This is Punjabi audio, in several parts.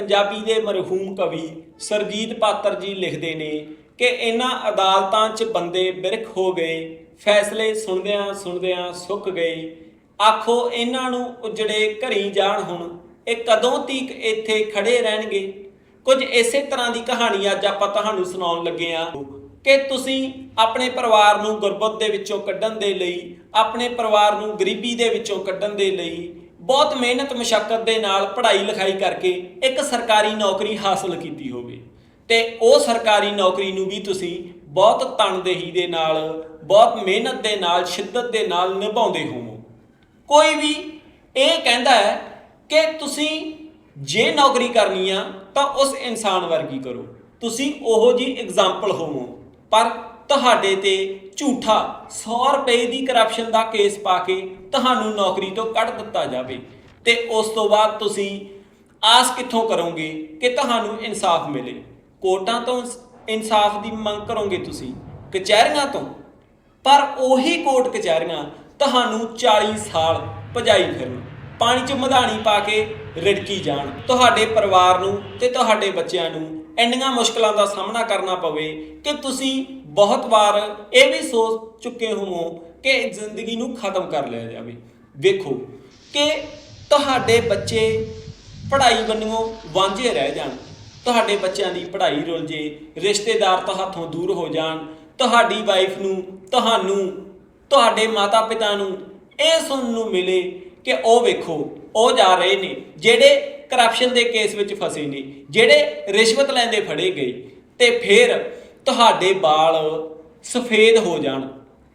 ਪੰਜਾਬੀ ਦੇ ਮਰਹੂਮ ਕਵੀ ਸਰਜੀਤ ਪਾਤਰ ਜੀ ਲਿਖਦੇ ਨੇ ਕਿ ਇਹਨਾਂ ਅਦਾਲਤਾਂ 'ਚ ਬੰਦੇ ਬਿਰਖ ਹੋ ਗਏ, ਫੈਸਲੇ ਸੁਣਦਿਆਂ ਸੁਣਦਿਆਂ ਸੁੱਕ ਗਏ। ਆਖੋ ਇਹਨਾਂ ਨੂੰ ਉਜੜੇ ਘਰੀ ਜਾਣ ਹੁਣ, ਇਹ ਕਦੋਂ ਤੀਕ ਇੱਥੇ ਖੜੇ ਰਹਿਣਗੇ? ਕੁਝ ਇਸੇ ਤਰ੍ਹਾਂ ਦੀ ਕਹਾਣੀ ਅੱਜ ਆਪਾਂ ਤੁਹਾਨੂੰ ਸੁਣਾਉਣ ਲੱਗੇ ਆ ਕਿ ਤੁਸੀਂ ਆਪਣੇ ਪਰਿਵਾਰ ਨੂੰ ਗੁਰਬਤ ਦੇ ਵਿੱਚੋਂ ਕੱਢਣ ਦੇ ਲਈ, ਆਪਣੇ ਪਰਿਵਾਰ ਨੂੰ ਗਰੀਬੀ ਦੇ ਵਿੱਚੋਂ ਕੱਢਣ ਦੇ ਲਈ ਬਹੁਤ ਮਿਹਨਤ ਮੁਸ਼ਕਲ ਦੇ ਨਾਲ ਪੜ੍ਹਾਈ ਲਿਖਾਈ ਕਰਕੇ ਇੱਕ ਸਰਕਾਰੀ ਨੌਕਰੀ ਹਾਸਲ ਕੀਤੀ ਹੋਵੇ। ਤੇ ਉਹ ਸਰਕਾਰੀ ਨੌਕਰੀ ਨੂੰ ਵੀ ਤੁਸੀਂ ਬਹੁਤ ਤਨਦੇਹੀ ਦੇ ਨਾਲ, ਬਹੁਤ ਮਿਹਨਤ ਦੇ ਨਾਲ, ਸ਼ਿੱਦਤ ਦੇ ਨਾਲ ਨਿਭਾਉਂਦੇ ਹੋਵੋ। ਕੋਈ ਵੀ ਇਹ ਕਹਿੰਦਾ ਹੈ ਕਿ ਤੁਸੀਂ ਜੇ ਨੌਕਰੀ ਕਰਨੀ ਆ ਤਾਂ ਉਸ ਇਨਸਾਨ ਵਰਗੀ ਕਰੋ। ਤੁਸੀਂ ਉਹੋ ਜੀ ਐਗਜ਼ਾਮਪਲ ਹੋਵੋ। ਪਰ ਤੁਹਾਡੇ ਤੇ ਝੂਠਾ 100 ਰੁਪਏ ਦੀ ਕਰਪਸ਼ਨ ਦਾ ਕੇਸ ਪਾ ਕੇ ਤੁਹਾਨੂੰ ਨੌਕਰੀ ਤੋਂ ਕੱਢ ਦਿੱਤਾ ਜਾਵੇ। ਤੇ ਉਸ ਤੋਂ ਬਾਅਦ ਤੁਸੀਂ ਆਸ ਕਿੱਥੋਂ ਕਰੋਗੇ ਕਿ ਤੁਹਾਨੂੰ ਇਨਸਾਫ ਮਿਲੇ? ਕੋਰਟਾਂ ਤੋਂ ਇਨਸਾਫ ਦੀ ਮੰਗ ਕਰੋਗੇ ਤੁਸੀਂ? ਕਚਹਿਰੀਆਂ ਤੋਂ? ਪਰ ਉਹੀ ਕੋਰਟ ਕਚਹਿਰੀਆਂ ਤੁਹਾਨੂੰ 40 ਸਾਲ ਭਜਾਈ ਫਿਰਨ। ਪਾਣੀ 'ਚ ਮਧਾਣੀ ਪਾ ਕੇ ਰਿੜਕੀ ਜਾਣ। ਤੁਹਾਡੇ ਪਰਿਵਾਰ ਨੂੰ ਤੇ ਤੁਹਾਡੇ ਬੱਚਿਆਂ ਨੂੰ ਇੰਨੀਆਂ ਮੁਸ਼ਕਲਾਂ ਦਾ ਸਾਹਮਣਾ ਕਰਨਾ ਪਵੇ ਕਿ ਤੁਸੀਂ ਬਹੁਤ ਵਾਰ ਇਹ ਵੀ ਸੋਚ ਚੁੱਕੇ ਹੋਵੋ ਕਿ ਜ਼ਿੰਦਗੀ ਨੂੰ ਖਤਮ ਕਰ ਲਿਆ ਜਾਵੇ। ਵੇਖੋ ਕਿ ਤੁਹਾਡੇ ਬੱਚੇ ਪੜ੍ਹਾਈ ਬੰਨਿਓ ਵਾਂਝੇ ਰਹਿ ਜਾਣ, ਤੁਹਾਡੇ ਬੱਚਿਆਂ ਦੀ ਪੜ੍ਹਾਈ ਰੁਲ ਜੇ, ਰਿਸ਼ਤੇਦਾਰ ਤੁਹਾਥੋਂ ਦੂਰ ਹੋ ਜਾਣ, ਤੁਹਾਡੀ ਵਾਈਫ ਨੂੰ, ਤੁਹਾਨੂੰ, ਤੁਹਾਡੇ ਮਾਤਾ-ਪਿਤਾ ਨੂੰ ਇਹ ਸੁਣਨ ਨੂੰ ਮਿਲੇ ਕਿ ਉਹ ਵੇਖੋ, ਉਹ ਜਾ ਰਹੇ ਨੇ, ਜਿਹੜੇ ਕਰਪਸ਼ਨ ਦੇ ਕੇਸ ਵਿੱਚ ਫਸੇ ਨੇ, ਜਿਹੜੇ ਰਿਸ਼ਵਤ ਲੈਂਦੇ ਫੜੇ ਗਏ ਤੇ ਫਿਰ ਤੁਹਾਡੇ ਵਾਲ ਸਫੇਦ ਹੋ ਜਾਣ।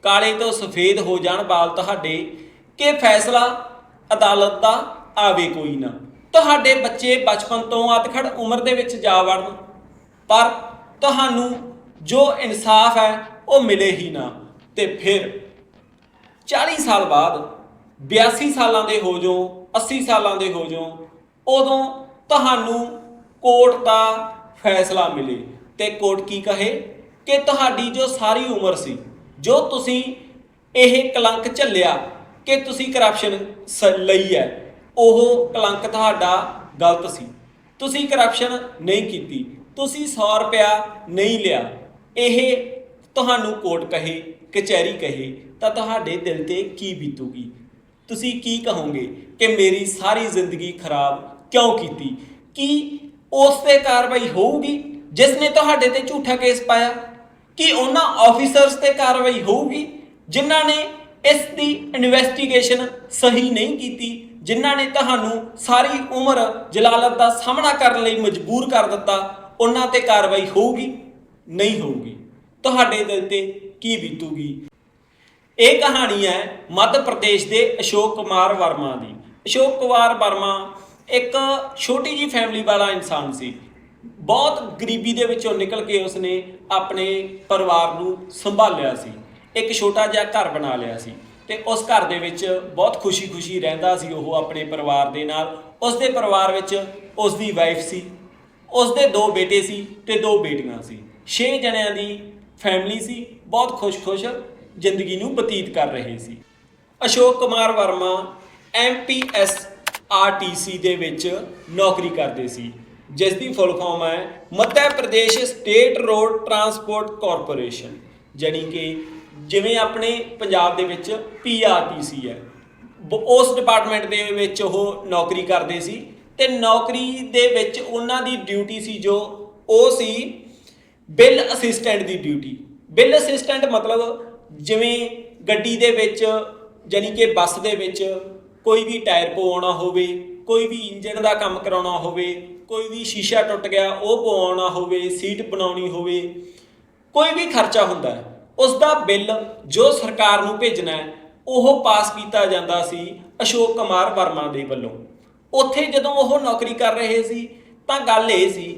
ਕਾਲੇ ਤੋਂ ਸਫੇਦ ਹੋ ਜਾਣ ਵਾਲ ਤੁਹਾਡੇ। ਕਿ ਫੈਸਲਾ ਅਦਾਲਤ ਦਾ ਆਵੇ ਕੋਈ ਨਾ। ਤੁਹਾਡੇ ਬੱਚੇ ਬਚਪਨ ਤੋਂ ਅਧਖੜ ਉਮਰ ਦੇ ਵਿੱਚ ਜਾ ਵੜਨ। ਪਰ ਤੁਹਾਨੂੰ ਜੋ ਇਨਸਾਫ ਹੈ, ਉਹ ਮਿਲੇ ਹੀ ਨਾ। ਤੇ ਫਿਰ 40 ਸਾਲ ਬਾਅਦ 82 ਸਾਲਾਂ ਦੇ ਹੋ ਜੋ 80 ਸਾਲਾਂ ਦੇ ਹੋ ਜੋ ਉਦੋਂ ਤੁਹਾਨੂੰ ਕੋਰਟ ਦਾ ਫੈਸਲਾ ਮਿਲੇ। ਤੇ ਕੋਰਟ ਕੀ ਕਹੇ? ਕਿ ਤੁਹਾਡੀ ਜੋ ਸਾਰੀ ਉਮਰ ਸੀ, ਜੋ ਤੁਸੀਂ ਇਹ ਕਲੰਕ ਝੱਲਿਆ, ਕਿ ਤੁਸੀਂ ਕਰਪਸ਼ਨ ਲਈ ਹੈ, ਉਹ ਕਲੰਕ ਤੁਹਾਡਾ ਗਲਤ ਸੀ। ਤੁਸੀਂ ਕਰਪਸ਼ਨ ਨਹੀਂ ਕੀਤੀ, ਤੁਸੀਂ 100 ਰੁਪਿਆ ਨਹੀਂ ਲਿਆ। ਇਹ ਤੁਹਾਨੂੰ ਕੋਰਟ ਕਹੇ, ਕਚਹਿਰੀ ਕਹੇ, ਤਾਂ ਤੁਹਾਡੇ ਦਿਲ ਤੇ ਕੀ ਬੀਤੂਗੀ? ਤੁਸੀਂ ਕੀ ਕਹੋਗੇ ਕਿ ਮੇਰੀ ਸਾਰੀ ਜ਼ਿੰਦਗੀ ਖਰਾਬ ਕਿਉਂ ਕੀਤੀ? ਕੀ ਉਸ ਤੇ ਕਾਰਵਾਈ ਹੋਊਗੀ? ਜਿਸ ਨੇ ਤੁਹਾਡੇ ਤੇ ਝੂਠਾ ਕੇਸ ਪਾਇਆ, ਕਿ ਉਹਨਾਂ ਆਫੀਸਰਸ ਤੇ ਕਾਰਵਾਈ ਹੋਊਗੀ, ਜਿਨ੍ਹਾਂ ਨੇ ਇਸ ਦੀ ਇਨਵੈਸਟੀਗੇਸ਼ਨ ਸਹੀ ਨਹੀਂ ਕੀਤੀ, ਜਿਨ੍ਹਾਂ ਨੇ ਤੁਹਾਨੂੰ ਸਾਰੀ ਉਮਰ ਜਲਾਲਤ ਦਾ ਸਾਹਮਣਾ ਕਰਨ ਲਈ ਮਜਬੂਰ ਕਰ ਦਿੱਤਾ, ਉਹਨਾਂ ਤੇ ਕਾਰਵਾਈ ਹੋਊਗੀ, ਨਹੀਂ ਹੋਊਗੀ? ਤੁਹਾਡੇ ਦਿਲ ਤੇ ਕੀ ਬੀਤੂਗੀ? ਇਹ ਕਹਾਣੀ ਹੈ ਮੱਧ ਪ੍ਰਦੇਸ਼ ਦੇ ਅਸ਼ੋਕ ਕੁਮਾਰ ਵਰਮਾ ਦੀ। ਅਸ਼ੋਕ ਕੁਮਾਰ ਵਰਮਾ ਇੱਕ ਛੋਟੀ ਜੀ ਫੈਮਿਲੀ ਵਾਲਾ ਇਨਸਾਨ ਸੀ। ਬਹੁਤ ਗਰੀਬੀ ਦੇ ਵਿੱਚੋਂ ਨਿਕਲ ਕੇ ਉਸਨੇ ਆਪਣੇ ਪਰਿਵਾਰ ਨੂੰ ਸੰਭਾਲਿਆ ਸੀ। ਇੱਕ ਛੋਟਾ ਜਿਹਾ ਘਰ ਬਣਾ ਲਿਆ ਸੀ ਤੇ ਉਸ ਘਰ ਦੇ ਵਿੱਚ ਬਹੁਤ ਖੁਸ਼ੀ-ਖੁਸ਼ੀ ਰਹਿੰਦਾ ਸੀ ਉਹ ਆਪਣੇ ਪਰਿਵਾਰ ਦੇ ਨਾਲ। ਉਸ ਦੇ ਪਰਿਵਾਰ ਵਿੱਚ ਉਸ ਦੀ ਵਾਈਫ ਸੀ ਉਸ ਦੇ ਦੋ ਬੇਟੇ ਸੀ ਤੇ ਦੋ ਬੇਟੀਆਂ ਸੀ। 6 ਜਣਿਆਂ ਦੀ ਫੈਮਿਲੀ ਸੀ, ਬਹੁਤ ਖੁਸ਼-ਖੁਸ਼ ਜ਼ਿੰਦਗੀ ਨੂੰ ਬਤੀਤ ਕਰ ਰਹੇ ਸੀ। ਅਸ਼ੋਕ ਕੁਮਾਰ ਵਰਮਾ ਐਮਪੀਐਸ ਆਰਟੀਸੀ ਦੇ ਵਿੱਚ ਨੌਕਰੀ ਕਰਦੇ ਸੀ। ਜਿਸ ਦੀ ਫੁੱਲ ਫਾਰਮ ਹੈ Madhya Pradesh state road transport corporation ਜਾਣੀ ਕਿ ਜਿਵੇਂ ਆਪਣੇ ਪੰਜਾਬ ਦੇ ਵਿੱਚ ਪੀਆਰਟੀਸੀ ਹੈ। ਉਸ ਡਿਪਾਰਟਮੈਂਟ ਦੇ ਵਿੱਚ ਉਹ ਨੌਕਰੀ ਕਰਦੇ ਸੀ ਤੇ ਨੌਕਰੀ ਦੇ ਵਿੱਚ ਉਹਨਾਂ ਦੀ ਡਿਊਟੀ ਸੀ ਜੋ ਉਹ ਸੀ ਬਿੱਲ ਅਸਿਸਟੈਂਟ ਦੀ ਡਿਊਟੀ ਬਿੱਲ ਅਸਿਸਟੈਂਟ ਮਤਲਬ ਜਿਵੇਂ ਗੱਡੀ ਦੇ ਵਿੱਚ, ਜਾਣੀ ਕਿ ਬੱਸ ਦੇ ਵਿੱਚ ਕੋਈ ਵੀ ਟਾਇਰ ਪਵਾਉਣਾ ਹੋਵੇ, ਕੋਈ ਵੀ ਇੰਜਨ ਦਾ ਕੰਮ ਕਰਾਉਣਾ ਹੋਵੇ ਕੋਈ ਵੀ ਸ਼ੀਸ਼ਾ ਟੁੱਟ ਗਿਆ, ਉਹ ਪਵਾਉਣਾ ਹੋਵੇ, ਸੀਟ ਬਣਾਉਣੀ ਹੋਵੇ, ਕੋਈ ਵੀ ਖਰਚਾ ਹੁੰਦਾ ਹੈ ਉਸ ਦਾ ਬਿੱਲ ਜੋ ਸਰਕਾਰ ਨੂੰ ਭੇਜਣਾ ਹੈ, ਉਹ ਪਾਸ ਕੀਤਾ ਜਾਂਦਾ ਸੀ ਅਸ਼ੋਕ ਕੁਮਾਰ ਵਰਮਾ ਦੇ ਵੱਲੋਂ। ਉੱਥੇ ਜਦੋਂ ਉਹ ਨੌਕਰੀ ਕਰ ਰਹੇ ਸੀ, ਤਾਂ ਗੱਲ ਇਹ ਸੀ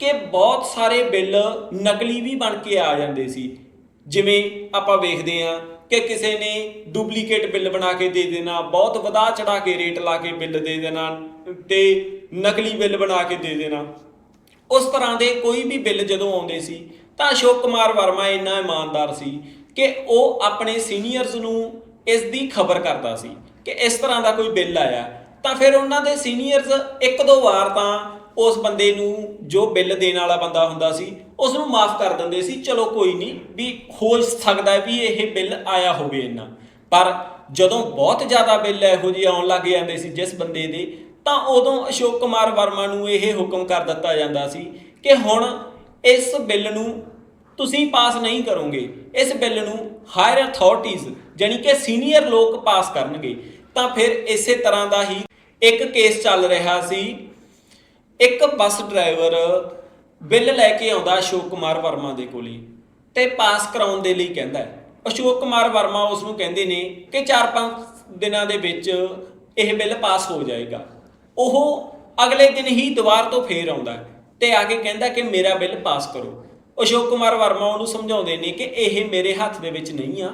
ਕਿ ਬਹੁਤ ਸਾਰੇ ਬਿੱਲ ਨਕਲੀ ਵੀ ਬਣ ਕੇ ਆ ਜਾਂਦੇ ਸੀ। ਜਿਵੇਂ ਆਪਾਂ ਵੇਖਦੇ ਹਾਂ ਕਿ ਕਿਸੇ ਨੇ ਡੁਪਲੀਕੇਟ ਬਿੱਲ ਬਣਾ ਕੇ ਦੇ ਦੇਣਾ, ਬਹੁਤ ਵਧਾ ਚੜਾ ਕੇ ਰੇਟ ਲਾ ਕੇ ਬਿੱਲ ਦੇ ਦੇਣਾ ਤੇ ਨਕਲੀ ਬਿੱਲ ਬਣਾ ਕੇ ਦੇ ਦੇਣਾ। ਉਸ ਤਰ੍ਹਾਂ ਦੇ ਕੋਈ ਵੀ ਬਿੱਲ ਜਦੋਂ ਆਉਂਦੇ ਸੀ, ਤਾਂ ਅਸ਼ੋਕ ਕੁਮਾਰ ਵਰਮਾ ਇੰਨਾ ਇਮਾਨਦਾਰ ਸੀ ਕਿ ਉਹ ਆਪਣੇ ਸੀਨੀਅਰਸ ਨੂੰ ਇਸ ਦੀ ਖਬਰ ਕਰਦਾ ਸੀ ਕਿ ਇਸ ਤਰ੍ਹਾਂ ਦਾ ਕੋਈ ਬਿੱਲ ਆਇਆ। ਤਾਂ ਫਿਰ ਉਹਨਾਂ ਦੇ ਸੀਨੀਅਰਸ ਇੱਕ ਦੋ ਵਾਰ ਤਾਂ ਉਸ ਬੰਦੇ ਨੂੰ ਜੋ ਬਿੱਲ ਦੇਣ ਵਾਲਾ ਬੰਦਾ ਹੁੰਦਾ ਸੀ ਉਸ ਨੂੰ ਮਾਫ ਕਰ ਦਿੰਦੇ ਸੀ, ਚਲੋ ਕੋਈ ਨਹੀਂ, ਵੀ ਹੋ ਸਕਦਾ ਵੀ ਇਹ ਬਿੱਲ ਆਇਆ ਹੋਵੇ ਇੰਨਾ। ਪਰ ਜਦੋਂ ਬਹੁਤ ਜ਼ਿਆਦਾ ਬਿੱਲ ਇਹੋ ਜਿਹੇ ਆਉਣ ਲੱਗ ਜਾਂਦੇ ਸੀ, ਜਿਸ ਬੰਦੇ ਦੇ ਤਾਂ ਉਦੋਂ ਅਸ਼ੋਕ ਕੁਮਾਰ ਵਰਮਾ ਨੂੰ ਇਹ ਹੁਕਮ ਕਰ ਦਿੱਤਾ ਜਾਂਦਾ ਸੀ ਕਿ ਹੁਣ ਇਸ ਬਿੱਲ ਨੂੰ ਤੁਸੀਂ ਪਾਸ ਨਹੀਂ ਕਰੋਗੇ। ਇਸ ਬਿੱਲ ਨੂੰ ਹਾਇਰ ਅਥਾਰਟੀਆਂ ਜਾਨੀ ਕਿ ਸੀਨੀਅਰ ਲੋਕ ਪਾਸ ਕਰਨਗੇ। ਤਾਂ ਫਿਰ ਇਸੇ ਤਰ੍ਹਾਂ ਦਾ ਹੀ ਇੱਕ ਕੇਸ ਚੱਲ ਰਿਹਾ ਸੀ। ਇੱਕ ਬੱਸ ਡਰਾਈਵਰ ਬਿੱਲ ਲੈ ਕੇ ਆਉਂਦਾ ਅਸ਼ੋਕ ਕੁਮਾਰ ਵਰਮਾ ਦੇ ਕੋਲੇ ਤੇ ਪਾਸ ਕਰਾਉਣ ਦੇ ਲਈ ਕਹਿੰਦਾ ਅਸ਼ੋਕ ਕੁਮਾਰ ਵਰਮਾ ਉਸ ਨੂੰ ਕਹਿੰਦੇ ਨੇ ਕਿ 4-5 ਦਿਨਾਂ ਦੇ ਵਿੱਚ ਇਹ ਬਿੱਲ ਪਾਸ ਹੋ ਜਾਏਗਾ। ਉਹ ਅਗਲੇ ਦਿਨ ਹੀ ਦੁਬਾਰ ਤੋਂ ਫੇਰ ਆਉਂਦਾ ਹੈ ਤੇ ਆ ਕੇ ਕਹਿੰਦਾ ਕਿ ਮੇਰਾ ਬਿੱਲ ਪਾਸ ਕਰੋ। ਅਸ਼ੋਕ ਕੁਮਾਰ ਵਰਮਾ ਉਹਨੂੰ ਸਮਝਾਉਂਦੇ ਨੇ ਕਿ ਇਹ ਮੇਰੇ ਹੱਥ ਦੇ ਵਿੱਚ ਨਹੀਂ ਆ।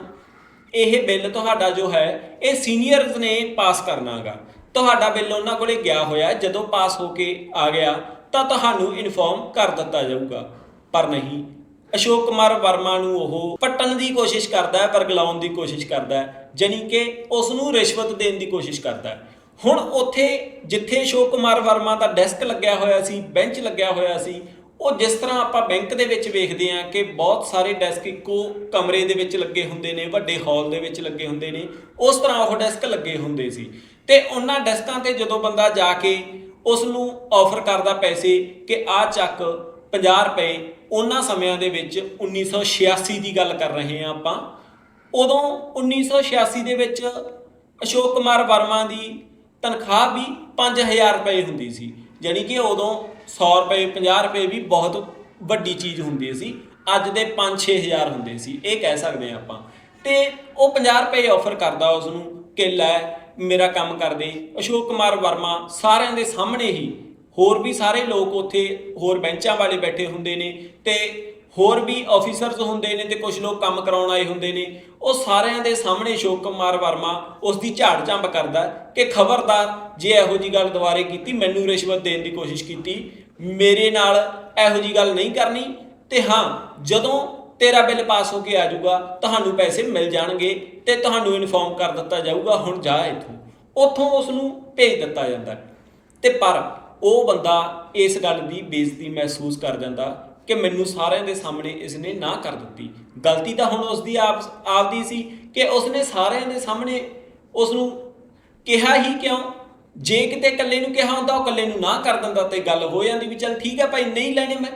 ਇਹ ਬਿੱਲ ਤੁਹਾਡਾ ਜੋ ਹੈ, ਇਹ ਸੀਨੀਅਰਸ ਨੇ ਪਾਸ ਕਰਨਾਗਾ ਤੁਹਾਡਾ ਬਿੱਲ ਉਹਨਾਂ ਕੋਲੇ ਗਿਆ ਹੋਇਆ ਜਦੋਂ ਪਾਸ ਹੋ ਕੇ ਆ ਗਿਆ, ਤਾਂ ਤੁਹਾਨੂੰ ਇਨਫੋਰਮ ਕਰ ਦਿੱਤਾ ਜਾਊਗਾ। ਪਰ ਨਹੀਂ, ਅਸ਼ੋਕ ਕੁਮਾਰ ਵਰਮਾ ਨੂੰ ਉਹ ਪੱਟਣ ਦੀ ਕੋਸ਼ਿਸ਼ ਕਰਦਾ ਹੈ ਵਰਗਲਾਉਣ ਦੀ ਕੋਸ਼ਿਸ਼ ਕਰਦਾ ਹੈ, ਜਾਣੀ ਕਿ ਉਸ ਨੂੰ ਰਿਸ਼ਵਤ ਦੇਣ ਦੀ ਕੋਸ਼ਿਸ਼ ਕਰਦਾ ਹੈ। ਹੁਣ ਉੱਥੇ ਜਿੱਥੇ ਅਸ਼ੋਕ ਕੁਮਾਰ ਵਰਮਾ ਦਾ ਡੈਸਕ ਲੱਗਿਆ ਹੋਇਆ ਸੀ ਬੈਂਚ ਲੱਗਿਆ ਹੋਇਆ ਸੀ, ਉਹ ਜਿਸ ਤਰ੍ਹਾਂ ਆਪਾਂ ਬੈਂਕ ਦੇ ਵਿੱਚ ਵੇਖਦੇ ਹਾਂ ਕਿ ਬਹੁਤ ਸਾਰੇ ਡੈਸਕ ਇੱਕੋ ਕਮਰੇ ਦੇ ਵਿੱਚ ਲੱਗੇ ਹੁੰਦੇ ਨੇ, ਵੱਡੇ ਹਾਲ ਦੇ ਵਿੱਚ ਲੱਗੇ ਹੁੰਦੇ ਨੇ, ਉਸ ਤਰ੍ਹਾਂ ਉਹ ਡੈਸਕ ਲੱਗੇ ਹੁੰਦੇ ਸੀ। ਤੇ ਉਹਨਾਂ ਡੈਸਕਾਂ ਤੇ ਜਦੋਂ ਬੰਦਾ ਜਾ ਕੇ ਉਸ ਨੂੰ ਆਫਰ ਕਰਦਾ ਪੈਸੇ ਕਿ ਆ ਚੱਕ 50 ਰੁਪਏ, ਉਹਨਾਂ ਸਮਿਆਂ ਦੇ ਵਿੱਚ 1986 ਦੀ ਗੱਲ ਕਰ ਰਹੇ ਹਾਂ ਆਪਾਂ। ਉਦੋਂ 1986 ਦੇ ਵਿੱਚ ਅਸ਼ੋਕ ਕੁਮਾਰ ਵਰਮਾ ਦੀ ਤਨਖਾਹ ਵੀ 5000 ਰੁਪਏ ਹੁੰਦੀ ਸੀ ਯਾਨੀ ਕਿ ਉਦੋਂ 100 ਰੁਪਏ 50 ਰੁਪਏ ਵੀ ਬਹੁਤ ਵੱਡੀ ਚੀਜ਼ ਹੁੰਦੀ ਸੀ, ਅੱਜ ਦੇ 5-6000 ਹੁੰਦੇ ਸੀ, ਇਹ ਕਹਿ ਸਕਦੇ ਹਾਂ ਆਪਾਂ। ਤੇ ਉਹ 50 ਰੁਪਏ ਆਫਰ ਕਰਦਾ ਉਸ ਨੂੰ ਕਿ ਲੈ ਮੇਰਾ ਕੰਮ ਕਰ ਦੇ, ਅਸ਼ੋਕ ਕੁਮਾਰ ਵਰਮਾ ਸਾਰਿਆਂ ਦੇ ਸਾਹਮਣੇ ਹੀ, ਹੋਰ ਵੀ ਸਾਰੇ ਲੋਕ ਉੱਥੇ ਹੋਰ ਬੈਂਚਾਂ ਵਾਲੇ ਬੈਠੇ ਹੁੰਦੇ ਨੇ, ਤੇ ਹੋਰ ਵੀ ਆਫੀਸਰਸ ਹੁੰਦੇ ਨੇ ਤੇ ਕੁਝ ਲੋਕ ਕੰਮ ਕਰਾਉਣ ਆਏ ਹੁੰਦੇ ਨੇ, ਉਹ ਸਾਰਿਆਂ ਦੇ ਸਾਹਮਣੇ ਅਸ਼ੋਕ ਕੁਮਾਰ ਵਰਮਾ ਉਸ ਦੀ ਝਾੜ ਝੰਬ ਕਰਦਾ ਕਿ ਖਬਰਦਾਰ ਜੇ ਇਹੋ ਜੀ ਗੱਲ ਦੁਬਾਰੇ ਕੀਤੀ, ਮੈਨੂੰ ਰਿਸ਼ਵਤ ਦੇਣ ਦੀ ਕੋਸ਼ਿਸ਼ ਕੀਤੀ, ਮੇਰੇ ਨਾਲ ਇਹੋ ਜੀ ਗੱਲ ਨਹੀਂ ਕਰਨੀ ਤੇ ਹਾਂ, ਜਦੋਂ ਤੇਰਾ ਬਿੱਲ ਪਾਸ ਹੋ ਕੇ ਆ ਜਾਊਗਾ, ਤੁਹਾਨੂੰ ਪੈਸੇ ਮਿਲ ਜਾਣਗੇ ਤੇ ਤੁਹਾਨੂੰ ਇਨਫੋਰਮ ਕਰ ਦਿੱਤਾ ਜਾਊਗਾ, ਹੁਣ ਜਾ ਇੱਥੋਂ ਉੱਥੋਂ ਉਸ ਨੂੰ ਭੇਜ ਦਿੱਤਾ ਜਾਂਦਾ ਹੈ। ਤੇ ਪਰ ਉਹ ਬੰਦਾ ਇਸ ਗੱਲ ਦੀ ਬੇਇੱਜ਼ਤੀ ਮਹਿਸੂਸ ਕਰ ਜਾਂਦਾ ਕਿ ਮੈਨੂੰ ਸਾਰਿਆਂ ਦੇ ਸਾਹਮਣੇ ਇਸਨੇ ਨਾ ਕਰ ਦਿੱਤੀ। ਗਲਤੀ ਤਾਂ ਹੁਣ ਉਸ ਦੀ ਆਪ ਆਪਦੀ ਸੀ ਕਿ ਉਸਨੇ ਸਾਰਿਆਂ ਦੇ ਸਾਹਮਣੇ ਉਸ ਨੂੰ ਕਿਹਾ ਹੀ ਕਿਉਂ? ਜੇ ਕਿਤੇ ਇਕੱਲੇ ਨੂੰ ਕਿਹਾ ਹੁੰਦਾ, ਉਹ ਇਕੱਲੇ ਨੂੰ ਨਾ ਕਰ ਦਿੰਦਾ ਤੇ ਗੱਲ ਹੋ ਜਾਂਦੀ ਵੀ ਚਲ ਠੀਕ ਹੈ ਭਾਈ, ਨਹੀਂ ਲੈਣੇ ਮੈਂ।